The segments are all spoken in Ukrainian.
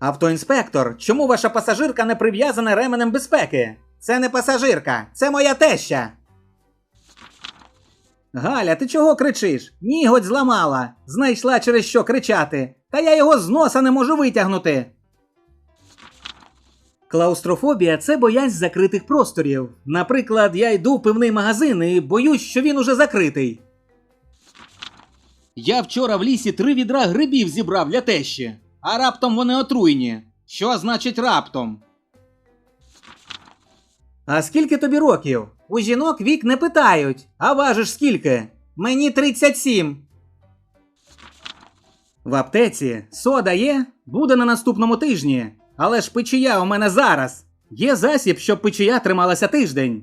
Автоінспектор, чому ваша пасажирка не прив'язана ременем безпеки? Це не пасажирка, це моя теща. Галя, ти чого кричиш? Ніготь зламала. Знайшла через що кричати. Та я його з носа не можу витягнути. Клаустрофобія це боязнь закритих просторів. Наприклад, я йду в пивний магазин і боюсь, що він уже закритий. Я вчора в лісі три відра грибів зібрав для тещі, а раптом вони отруйні. Що значить раптом? А скільки тобі років? У жінок вік не питають. А важиш скільки? Мені 37. В аптеці сода є? Буде на наступному тижні. Але ж печія у мене зараз. Є засіб, щоб печія трималася тиждень.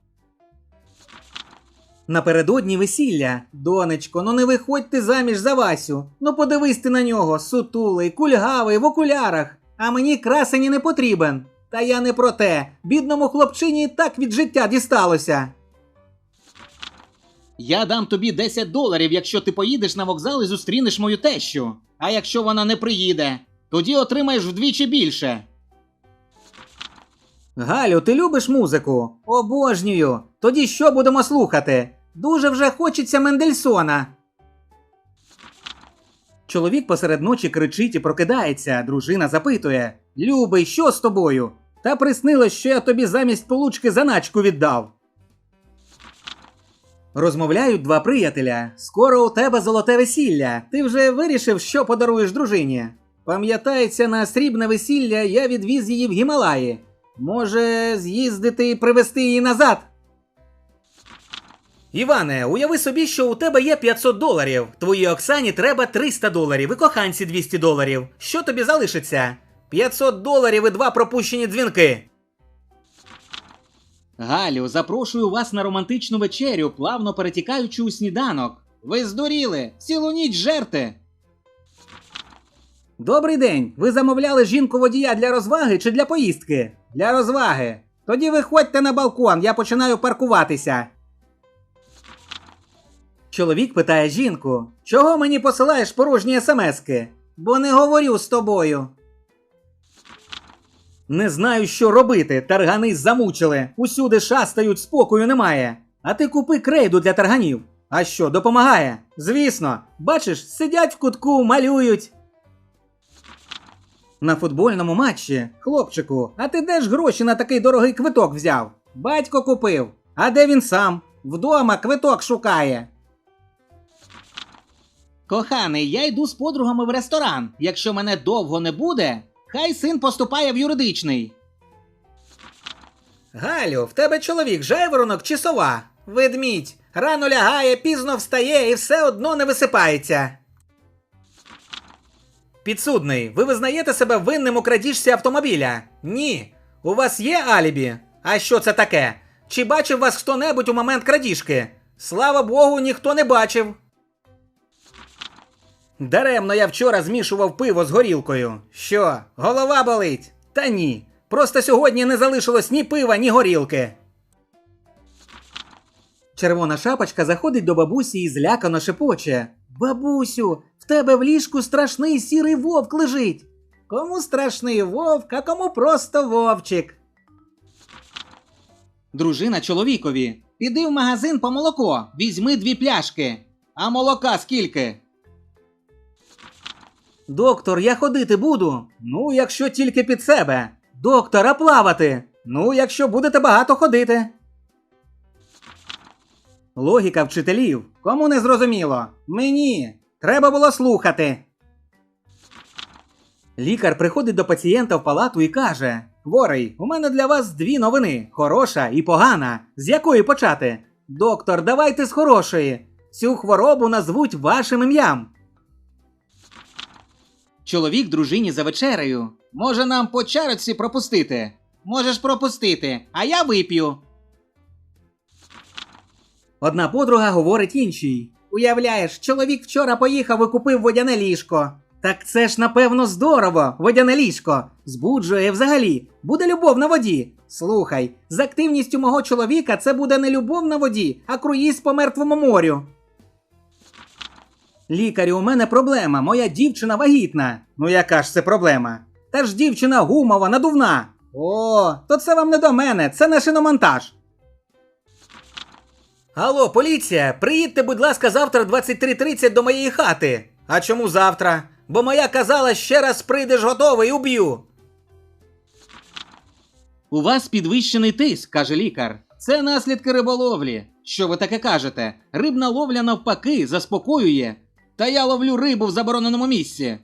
Напередодні весілля. Донечко, ну не виходь ти заміж за Васю. Ну подивись ти на нього, сутулий, кульгавий, в окулярах. А мені красені не потрібен. Та я не про те. Бідному хлопчині і так від життя дісталося. Я дам тобі 10 доларів, якщо ти поїдеш на вокзал і зустрінеш мою тещу. А якщо вона не приїде, тоді отримаєш вдвічі більше. Галю, ти любиш музику? Обожнюю. Тоді що будемо слухати? Дуже вже хочеться Мендельсона. Чоловік посеред ночі кричить і прокидається. Дружина запитує: Любий, що з тобою? Та приснилось, що я тобі замість получки заначку віддав. Розмовляють два приятеля. Скоро у тебе золоте весілля. Ти вже вирішив, що подаруєш дружині. Пам'ятається, на срібне весілля я відвіз її в Гімалаї. Може, з'їздити і привезти її назад. Іване, уяви собі, що у тебе є 500 доларів. Твоїй Оксані треба 300 доларів і коханці 200 доларів. Що тобі залишиться? 500 доларів і два пропущені дзвінки. Галю, запрошую вас на романтичну вечерю, плавно перетікаючи у сніданок. Ви здуріли, цілу ніч жерте. Добрий день. Ви замовляли жінку водія для розваги чи для поїздки? Для розваги. Тоді виходьте на балкон, я починаю паркуватися. Чоловік питає жінку: чого мені посилаєш порожні смски? Бо не говорю з тобою. Не знаю, що робити. Таргани замучили. Усюди шастають, спокою немає. А ти купи крейду для тарганів. А що, допомагає? Звісно, бачиш, сидять в кутку, малюють. На футбольному матчі, хлопчику, а ти де ж гроші на такий дорогий квиток взяв? Батько купив. А де він сам? Вдома квиток шукає. Коханий, я йду з подругами в ресторан. Якщо мене довго не буде, хай син поступає в юридичний. Галю, в тебе чоловік жайворонок чи сова? Ведмідь. Рано лягає, пізно встає і все одно не висипається. Підсудний, ви визнаєте себе винним у крадіжці автомобіля? Ні. У вас є алібі? А що це таке? Чи бачив вас хто-небудь у момент крадіжки? Слава Богу, ніхто не бачив. Даремно я вчора змішував пиво з горілкою. Що, голова болить? Та ні. Просто сьогодні не залишилось ні пива, ні горілки. Червона шапочка заходить до бабусі і злякано шепоче. Бабусю, в тебе в ліжку страшний сірий вовк лежить. Кому страшний вовк, а кому просто вовчик. Дружина чоловікові. Піди в магазин по молоко, візьми дві пляшки. А молока скільки? Доктор, я ходити буду. Ну, якщо тільки під себе. Доктор, а плавати. Ну, якщо будете багато ходити. Логіка вчителів. Кому не зрозуміло? Мені. Треба було слухати. Лікар приходить до пацієнта в палату і каже: Хворий, у мене для вас дві новини: хороша і погана. З якої почати? Доктор, давайте з хорошої. Цю хворобу назвуть вашим ім'ям. Чоловік дружині за вечерею. Може нам по чарці пропустити? Можеш пропустити, а я вип'ю. Одна подруга говорить іншій. Уявляєш, чоловік вчора поїхав і купив водяне ліжко. Так це ж напевно здорово, водяне ліжко. Збуджує взагалі. Буде любов на воді. Слухай, з активністю мого чоловіка це буде не любов на воді, а круїз по мертвому морю. Лікарю, у мене проблема. Моя дівчина вагітна. Ну яка ж це проблема? Та ж дівчина гумова, надувна. О, то це вам не до мене, це на шиномонтаж. Алло, поліція, приїдьте, будь ласка, завтра 23.30 до моєї хати. А чому завтра? Бо моя казала, ще раз прийдеш готовий, уб'ю. У вас підвищений тиск, каже лікар. Це наслідки риболовлі. Що ви таке кажете? Рибна ловля навпаки заспокоює. Та я ловлю рибу в забороненому місці.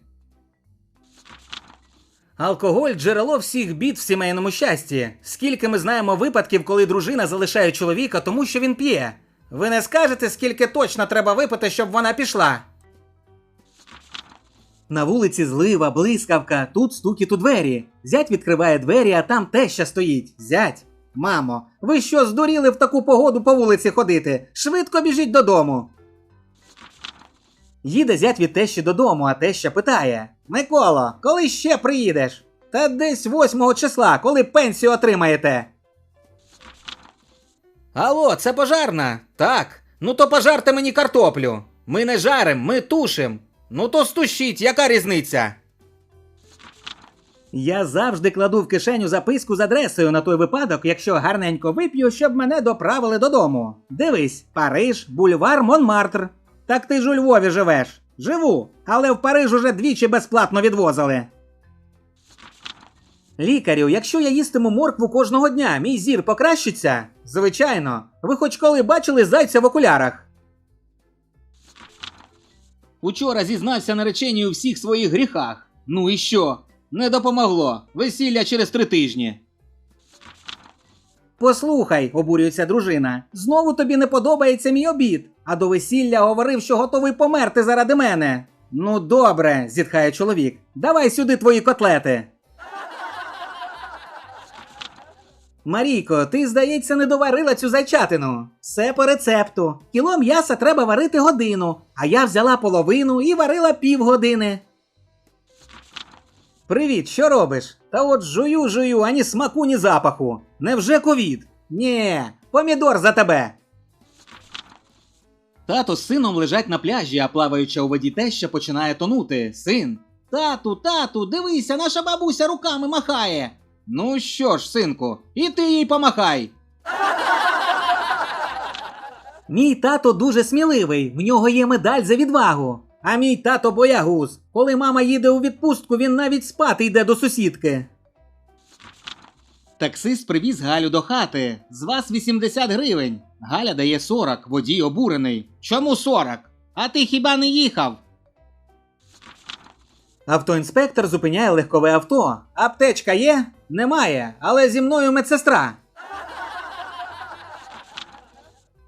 Алкоголь джерело всіх бід в сімейному щасті. Скільки ми знаємо випадків, коли дружина залишає чоловіка, тому що він п'є. Ви не скажете, скільки точно треба випити, щоб вона пішла. На вулиці злива, блискавка, тут стукіт у двері. Зять відкриває двері, а там теща стоїть. Зять. Мамо, ви що здуріли в таку погоду по вулиці ходити? Швидко біжіть додому. Їде зять від тещі додому, а теща питає: Миколо, коли ще приїдеш? Та десь 8 числа, коли пенсію отримаєте. Алло, це пожарна? Так. Ну то пожарте мені картоплю. Ми не жарим, ми тушим. Ну то стущіть, яка різниця? Я завжди кладу в кишеню записку з адресою на той випадок, якщо гарненько вип'ю, щоб мене доправили додому. Дивись, Париж, бульвар Монмартр. Так ти ж у Львові живеш. Живу, але в Париж уже двічі безплатно відвозили. Лікарю, якщо я їстиму моркву кожного дня, мій зір покращиться? Звичайно. Ви хоч коли бачили зайця в окулярах? Учора зізнався нареченій у всіх своїх гріхах. Ну і що? Не допомогло. Весілля через три тижні. Послухай, обурюється дружина. Знову тобі не подобається мій обід, а до весілля говорив, що готовий померти заради мене. Ну, добре, зітхає чоловік. Давай сюди твої котлети. Марійко, ти, здається, не доварила цю зайчатину. Все по рецепту. Кіло м'яса треба варити годину, а я взяла половину і варила півгодини. Привіт, що робиш? Та от жую, жую, ані смаку, ні запаху. Невже ковід? Нє, помідор за тебе. Тато з сином лежать на пляжі, а плаваюча у воді теща починає тонути. Син. Тату, тату, дивися, наша бабуся руками махає. Ну що ж, синку, і ти їй помахай. Мій тато дуже сміливий, в нього є медаль за відвагу. А мій тато боягуз. Коли мама їде у відпустку, він навіть спати йде до сусідки. Таксист привіз Галю до хати. З вас 80 гривень. Галя дає 40, водій обурений. Чому 40? А ти хіба не їхав? Автоінспектор зупиняє легкове авто. Аптечка є? Немає, але зі мною медсестра.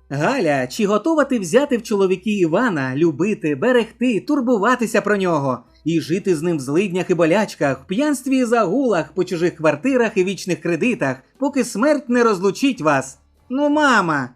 Галя, чи готова ти взяти в чоловіки Івана, любити, берегти, турбуватися про нього і жити з ним в злиднях і болячках, в п'янстві і загулах, по чужих квартирах і вічних кредитах, поки смерть не розлучить вас? Ну, мама,